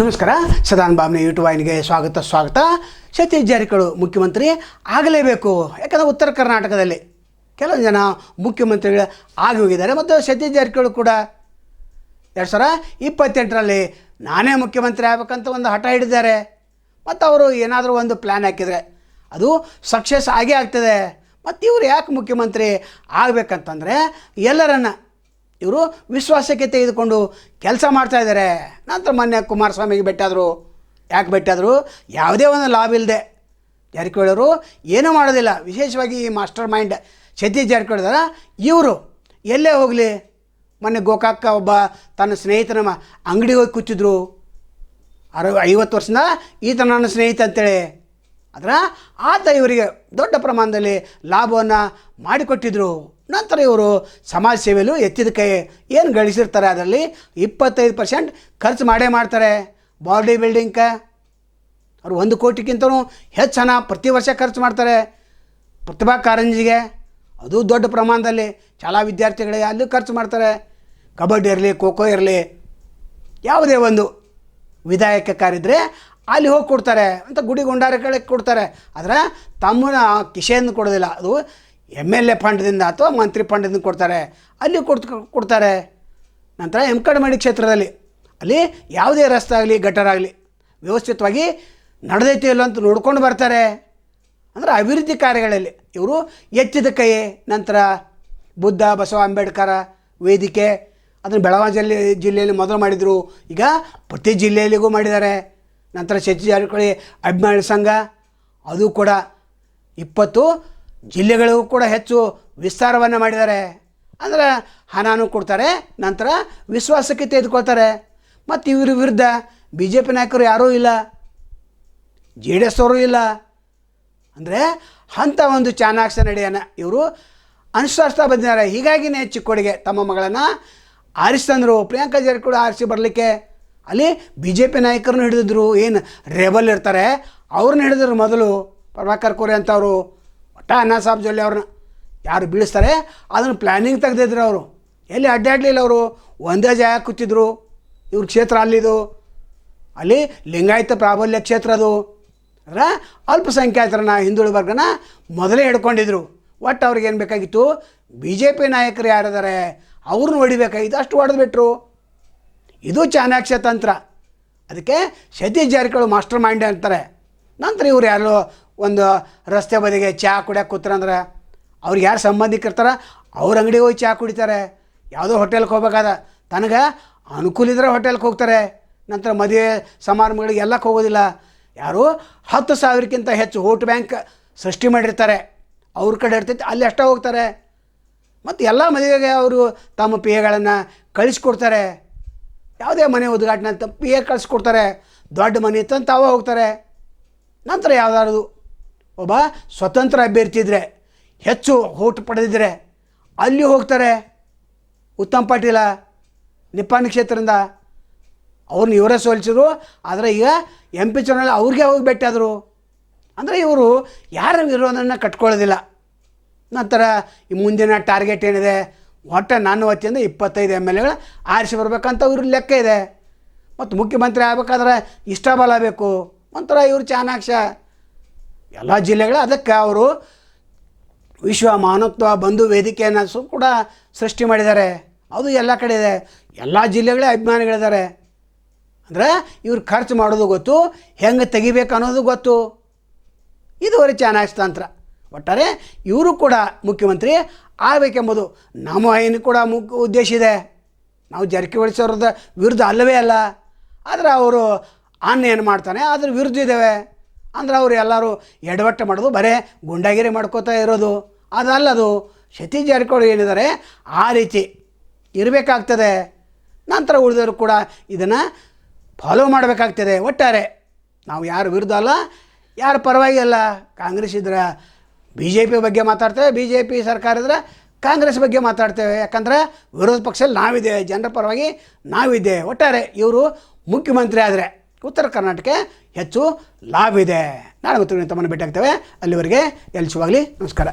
ನಮಸ್ಕಾರ. ಸದಾನ್ ಬಾಬ್ನ ಯೂಟ್ಯೂಬ್ ವಾಹಿನಿಗೆ ಸ್ವಾಗತ ಸ್ವಾಗತ. ಸತೀಶ್ ಜಾರಕಿಹೊಳಿ ಮುಖ್ಯಮಂತ್ರಿ ಆಗಲೇಬೇಕು. ಯಾಕಂದರೆ ಉತ್ತರ ಕರ್ನಾಟಕದಲ್ಲಿ ಕೆಲವೊಂದು ಜನ ಮುಖ್ಯಮಂತ್ರಿಗಳು ಆಗಿ ಹೋಗಿದ್ದಾರೆ ಮತ್ತು ಸತೀಶ್ ಜಾರಕಿಹೊಳಿ ಕೂಡ ಎರಡು ಸಾವಿರ ಇಪ್ಪತ್ತೆಂಟರಲ್ಲಿ ನಾನೇ ಮುಖ್ಯಮಂತ್ರಿ ಆಗಬೇಕಂತ ಒಂದು ಹಠ ಹಿಡಿದ್ದಾರೆ ಮತ್ತು ಅವರು ಏನಾದರೂ ಒಂದು ಪ್ಲ್ಯಾನ್ ಹಾಕಿದರೆ ಅದು ಸಕ್ಸಸ್ ಆಗೇ ಆಗ್ತದೆ. ಮತ್ತು ಇವರು ಯಾಕೆ ಮುಖ್ಯಮಂತ್ರಿ ಆಗಬೇಕಂತಂದರೆ ಎಲ್ಲರನ್ನ ಇವರು ವಿಶ್ವಾಸಕ್ಕೆ ತೆಗೆದುಕೊಂಡು ಕೆಲಸ ಮಾಡ್ತಾ ಇದ್ದಾರೆ ನಂತರ ಮೊನ್ನೆ ಕುಮಾರಸ್ವಾಮಿಗೆ ಬೆಟ್ಟಾದರು ಯಾಕೆ ಬೆಟ್ಟಾದರು ಯಾವುದೇ ಒಂದು ಲಾಭ ಇಲ್ಲದೆ ಜಾರಕಿಹೊಳಿಯವರು ಏನೂ ಮಾಡೋದಿಲ್ಲ. ವಿಶೇಷವಾಗಿ ಈ ಮಾಸ್ಟರ್ ಮೈಂಡ್ ಸತೀಶ್ ಜಾರಕಿಹೊಳಿದಾರ ಇವರು ಎಲ್ಲೇ ಹೋಗಲಿ? ಮೊನ್ನೆ ಗೋಕಾಕ ಒಬ್ಬ ತನ್ನ ಸ್ನೇಹಿತನ ಅಂಗಡಿಗೆ ಹೋಗಿ ಕೂತಿದ್ರು. ಅರವ ಐವತ್ತು ವರ್ಷದಿಂದ ಈತ ನನ್ನ ಸ್ನೇಹಿತ ಅಂತೇಳಿ. ಆದ್ರೆ ಆತ ಇವರಿಗೆ ದೊಡ್ಡ ಪ್ರಮಾಣದಲ್ಲಿ ಲಾಭವನ್ನು ಮಾಡಿಕೊಟ್ಟಿದ್ರು. ನಂತರ ಇವರು ಸಮಾಜ ಸೇವೆಯಲ್ಲೂ ಎತ್ತಿದ ಕೈ. ಏನು ಗಳಿಸಿರ್ತಾರೆ ಅದರಲ್ಲಿ? ಇಪ್ಪತ್ತೈದು ಪರ್ಸೆಂಟ್ ಖರ್ಚು ಮಾಡೇ ಮಾಡ್ತಾರೆ. ಬಾಡಿ ಬಿಲ್ಡಿಂಗ್ಗೆ ಅವರು ಒಂದು ಕೋಟಿಗಿಂತಲೂ ಹೆಚ್ಚು ಹಣ ಪ್ರತಿ ವರ್ಷ ಖರ್ಚು ಮಾಡ್ತಾರೆ. ಪ್ರತಿಭಾ ಕಾರಂಜಿಗೆ. ಅದು ದೊಡ್ಡ ಪ್ರಮಾಣದಲ್ಲಿ. ಶಾಲಾ ವಿದ್ಯಾರ್ಥಿಗಳಿಗೆ ಅಲ್ಲೂ ಖರ್ಚು ಮಾಡ್ತಾರೆ. ಕಬಡ್ಡಿ ಇರಲಿ, ಖೋ ಖೋ ಇರಲಿ. ಯಾವುದೇ ಒಂದು ವಿಧಾಯಕ ಕಾರಿದ್ರೆ ಅಲ್ಲಿ ಹೋಗಿ ಕೊಡ್ತಾರೆ. ಅಂತ ಗುಡಿ ಗುಂಡಾರಗಳಿಗೆ ಕೊಡ್ತಾರೆ. ಆದರೆ ತಮ್ಮನ ಕಿಶೆಯನ್ನು ಕೊಡೋದಿಲ್ಲ. ಅದು ಎಂ ಎಲ್ ಎ ಫಂಡ್ದಿಂದ ಅಥವಾ ಮಂತ್ರಿ ಫಂಡ್ದಿಂದ ಕೊಡ್ತಾರೆ. ಅಲ್ಲಿ ಕೊಡ್ ಕೊಡ್ತಾರೆ. ನಂತರ ಎಮ್ಕಡಮಡಿ ಕ್ಷೇತ್ರದಲ್ಲಿ. ಅಲ್ಲಿ ಯಾವುದೇ ರಸ್ತೆ ಆಗಲಿ ಗಟ್ಟರ್ ಆಗಲಿ, ವ್ಯವಸ್ಥಿತವಾಗಿ ನಡೆದೈತಿ ಇಲ್ಲ ಅಂತ ನೋಡ್ಕೊಂಡು ಬರ್ತಾರೆ. ಅಂದರೆ ಅಭಿವೃದ್ಧಿ ಕಾರ್ಯಗಳಲ್ಲಿ. ಇವರು ಎತ್ತಿದ ಕೈ, ನಂತರ ಬುದ್ಧ, ಬಸವ ಅಂಬೇಡ್ಕರ ವೇದಿಕೆ, ಅದನ್ನು ಬೆಳಗಾವಿ ಜಿಲ್ಲೆ, ಜಿಲ್ಲೆಯಲ್ಲಿ ಮೊದಲು ಮಾಡಿದರು. ಈಗ ಪ್ರತಿ ಜಿಲ್ಲೆಯಲ್ಲಿಗೂ ಮಾಡಿದ್ದಾರೆ. ನಂತರ ಸಚಿವ ಜಾರಕಿಹೊಳಿ ಅಭಿಮಾನಿ ಸಂಘ, ಅದು ಕೂಡ ಇಪ್ಪತ್ತು ಜಿಲ್ಲೆಗಳಿಗೂ ಕೂಡ ಹೆಚ್ಚು ವಿಸ್ತಾರವನ್ನು ಮಾಡಿದ್ದಾರೆ. ಅಂದರೆ ಹಣನೂ ಕೊಡ್ತಾರೆ, ನಂತರ ವಿಶ್ವಾಸಕ್ಕೆ ತೆಗೆದುಕೊಳ್ತಾರೆ. ಮತ್ತು ಇವ್ರ ವಿರುದ್ಧ ಬಿ ಜೆ ಪಿ ನಾಯಕರು ಯಾರೂ ಇಲ್ಲ, ಜೆ ಡಿ ಎಸ್ ಅವರು ಇಲ್ಲ. ಅಂದರೆ ಅಂಥ ಒಂದು ಚಾನಾಕ್ಷ ನಡೆಯನ್ನು ಇವರು ಅನುಸರಿಸ್ತಾ ಬಂದಿದ್ದಾರೆ. ಹೀಗಾಗಿನೇ ಚಿಕ್ಕೋಡಿಗೆ ತಮ್ಮ ಮಗಳನ್ನು ಆರಿಸ್ತಂದರು ಪ್ರಿಯಾಂಕಾ ಕೂಡ ಆರಿಸಿ ಬರಲಿಕ್ಕೆ. ಅಲ್ಲಿ ಬಿ ಜೆ ಪಿ ನಾಯಕರನ್ನು ಹಿಡಿದಿದ್ರು. ಏನು ರೇಬಲ್ ಇರ್ತಾರೆ, ಅವ್ರನ್ನ ಹಿಡಿದ್ರು ಮೊದಲು. ಪ್ರಭಾಕರ್ ಕೋರೆ ಅಂತವರು. ಒಟ್ಟ ಅನ್ನ ಸಾಬ್ ಜೊಲ್ಲೆ ಅವ್ರನ್ನ. ಯಾರು ಬೀಳಿಸ್ತಾರೆ, ಅದನ್ನು ಪ್ಲ್ಯಾನಿಂಗ್ ತೆಗೆದಿದ್ರು ಅವರು. ಎಲ್ಲಿ ಅಡ್ಡಾಡಲಿಲ್ಲ ಅವರು? ಒಂದೇ ಜಾಗ ಕೂತಿದ್ರು. ಇವ್ರ ಕ್ಷೇತ್ರ ಅಲ್ಲಿದು. ಅಲ್ಲಿ ಲಿಂಗಾಯತ ಪ್ರಾಬಲ್ಯ ಕ್ಷೇತ್ರ ಅದು. ಅಂದ್ರೆ ಅಲ್ಪಸಂಖ್ಯಾತರನ್ನ, ಹಿಂದುಳಿದ ವರ್ಗನ ಮೊದಲೇ ಹಿಡ್ಕೊಂಡಿದ್ರು. ಒಟ್ಟು ಅವ್ರಿಗೆ ಏನು ಬೇಕಾಗಿತ್ತು? ಬಿ ಜೆ ಪಿ ನಾಯಕರು ಯಾರಿದ್ದಾರೆ ಅವ್ರನ್ನ ಹೊಡಿಬೇಕಾಗಿತ್ತು. ಅಷ್ಟು ಹೊಡೆದ್ಬಿಟ್ರು ಇದು ಚಾಣಾಕ್ಷ ತಂತ್ರ. ಅದಕ್ಕೆ ಸತೀಶ್ ಜಾರಕಿಹೊಳಿ ಮಾಸ್ಟರ್ ಮೈಂಡ್ ಅಂತಾರೆ. ನಂತರ ಇವ್ರು ಯಾರೋ? ಒಂದು ರಸ್ತೆ ಬದಿಗೆ ಚಹಾ ಕುಡಿಯೋಕೆ ಕೂತ್ರಂದ್ರೆ ಅವ್ರಿಗೆ ಯಾರು ಸಂಬಂಧಿಕರ್ತಾರ ಅವ್ರ ಅಂಗಡಿಗೆ ಹೋಗಿ ಚಹಾ ಕುಡಿತಾರೆ. ಯಾವುದೋ ಹೋಟೆಲ್ಗೆ ಹೋಗ್ಬೇಕಾದ, ತನಗೆ ಅನುಕೂಲ ಇದ್ರೆ ಹೋಟೆಲ್ಗೆ ಹೋಗ್ತಾರೆ. ನಂತರ ಮದುವೆ ಸಮಾರಂಭಗಳಿಗೆ ಎಲ್ಲಕ್ಕೆ ಹೋಗೋದಿಲ್ಲ. ಯಾರು ಹತ್ತು ಸಾವಿರಕ್ಕಿಂತ ಹೆಚ್ಚು ವೋಟ್ ಬ್ಯಾಂಕ್ ಸೃಷ್ಟಿ ಮಾಡಿರ್ತಾರೆ. ಅವ್ರ ಕಡೆ ಇರ್ತೈತಿ, ಅಲ್ಲಿ ಅಷ್ಟೇ ಹೋಗ್ತಾರೆ. ಮತ್ತು ಎಲ್ಲ ಮದುವೆಗೆ ಅವರು ತಮ್ಮ ಪಿ ಎಗಳನ್ನು ಕಳಿಸ್ಕೊಡ್ತಾರೆ. ಯಾವುದೇ ಮನೆ ಉದ್ಘಾಟನೆ ಅಂತ ಪಿ ಎ ಕಳಿಸ್ಕೊಡ್ತಾರೆ. ದೊಡ್ಡ ಮನೆ ಇತ್ತಂತ ಅವ ಹೋಗ್ತಾರೆ. ನಂತರ ಯಾವುದಾದ್ರು ಒಬ್ಬ ಸ್ವತಂತ್ರ ಅಭ್ಯರ್ಥಿ ಇದ್ದರೆ ಹೆಚ್ಚು ಓಟು ಪಡೆದಿದ್ದರೆ ಅಲ್ಲಿ ಹೋಗ್ತಾರೆ ಉತ್ತಮ್ ಪಾಟೀಲ, ನಿಪ್ಪಾಣಿ ಕ್ಷೇತ್ರದಿಂದ. ಅವ್ರನ್ನ ಇವರೇ ಸೋಲಿಸಿದ್ರು, ಆದರೆ ಈಗ ಎಂ ಪಿ ಚುನಾವಣೆ ಅವ್ರಿಗೆ ಹೋಗಿ ಭೇಟಿಯಾದರು ಅಂದರೆ ಇವರು ಯಾರ ವಿರೋಧನ ಕಟ್ಕೊಳ್ಳೋದಿಲ್ಲ. ನಂತರ ಈ ಮುಂದಿನ ಟಾರ್ಗೆಟ್ ಏನಿದೆ? ಒಟ್ಟು ನಾನು ವತಿಯಿಂದ ಇಪ್ಪತ್ತೈದು ಎಂ ಎಲ್ ಎಗಳು ಆರಿಸಿ ಬರಬೇಕಂತ ಇವ್ರ ಲೆಕ್ಕ ಇದೆ. ಮತ್ತು ಮುಖ್ಯಮಂತ್ರಿ ಆಗಬೇಕಾದ್ರೆ ಇಷ್ಟ ಬಲ ಬೇಕು. ಒಂಥರ ಇವರು ಚಾಣಾಕ್ಷ. ಎಲ್ಲ ಜಿಲ್ಲೆಗಳ ಅದಕ್ಕೆ ಅವರು ವಿಶ್ವ ಮಾನವತ್ವ ಬಂಧು ವೇದಿಕೆಯನ್ನು ಸು ಕೂಡ ಸೃಷ್ಟಿ ಮಾಡಿದ್ದಾರೆ. ಅದು ಎಲ್ಲ ಕಡೆ ಇದೆ. ಎಲ್ಲ ಜಿಲ್ಲೆಗಳೇ ಅಭಿಮಾನಿಗಳಿದ್ದಾರೆ. ಅಂದರೆ ಇವ್ರು ಖರ್ಚು ಮಾಡೋದು ಗೊತ್ತು, ಹೆಂಗೆ ತೆಗಿಬೇಕು ಅನ್ನೋದು ಗೊತ್ತು. ಇದುವರೆ ಚಾಣಾಕ್ಷ ತಂತ್ರ. ಒಟ್ಟಾರೆ ಇವರು ಕೂಡ ಮುಖ್ಯಮಂತ್ರಿ ಆಗಬೇಕೆಂಬುದು ನಮ್ಮ ಏನು ಕೂಡ ಮುಖ್ಯ ಉದ್ದೇಶ ಇದೆ. ನಾವು ಜರ್ಕಿ ಸರದ ವಿರುದ್ಧ ಅಲ್ಲವೇ ಅಲ್ಲ. ಆದರೆ ಅವರು ಅನ್ನ ಏನು ಮಾಡ್ತಾನೆ ಅದ್ರ ವಿರುದ್ಧ ಇದ್ದೇವೆ. ಅಂದ್ರೆ ಅವರು ಎಲ್ಲರೂ ಎಡವಟ್ಟು ಮಾಡೋದು, ಬರೇ ಗುಂಡಾಗಿರಿ ಮಾಡ್ಕೋತಾ ಇರೋದು. ಅದಲ್ಲದು ಶತಿ ಜಾರಕಿಹೊಳಿ ಏನಿದ್ದಾರೆ ಆ ರೀತಿ ಇರಬೇಕಾಗ್ತದೆ. ನಂತರ ಉಳಿದವರು ಕೂಡ ಇದನ್ನು ಫಾಲೋ ಮಾಡಬೇಕಾಗ್ತದೆ. ಒಟ್ಟಾರೆ, ನಾವು ಯಾರು ವಿರುದ್ಧ ಅಲ್ಲ, ಯಾರು ಪರವಾಗಿ ಅಲ್ಲ. ಕಾಂಗ್ರೆಸ್ ಇದ್ರೆ ಬಿ ಜೆ ಪಿ ಬಗ್ಗೆ ಮಾತಾಡ್ತೇವೆ ಬಿ ಜೆ ಪಿ ಸರ್ಕಾರ ಇದ್ರೆ ಕಾಂಗ್ರೆಸ್ ಬಗ್ಗೆ ಮಾತಾಡ್ತೇವೆ. ಯಾಕಂದ್ರೆ ವಿರೋಧ ಪಕ್ಷದಲ್ಲಿ ನಾವಿದ್ದೇವೆ, ಜನರ ಪರವಾಗಿ ನಾವಿದ್ದೇವೆ. ಒಟ್ಟಾರೆ, ಇವರು ಮುಖ್ಯಮಂತ್ರಿ ಆದರೆ ಉತ್ತರ ಕರ್ನಾಟಕಕ್ಕೆ ಹೆಚ್ಚು ಲಾಭ ಇದೆ ನಾಳೆ ಮತ್ತು ತಮ್ಮನ್ನು ಭೇಟಿ ಆಗ್ತೇವೆ ಅಲ್ಲಿವರೆಗೆ ಎಲ್ಸುವಾಗಲಿ ನಮಸ್ಕಾರ.